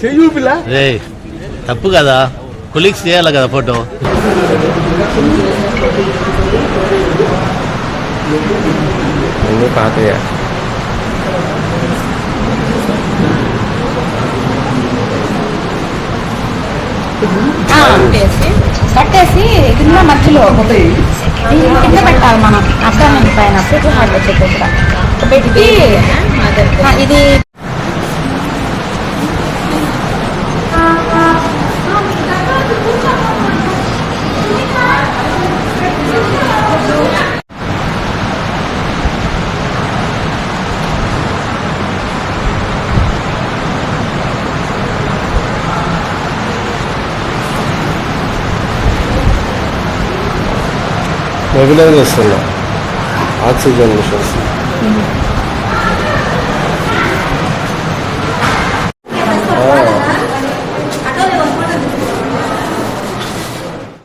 చెయ్యి పిల్ల రే తప్పు కదా. కొలీగ్స్ చేయాలి కదా ఫోటో. పాతయ్యా కట్టేసి కింద మధ్యలో కింద పెట్టాలి మనం. అర్థం పైన పెట్టి ఇది মহিলাদের রেস্তোরাঁ আছে জন্মশাস্ত্রী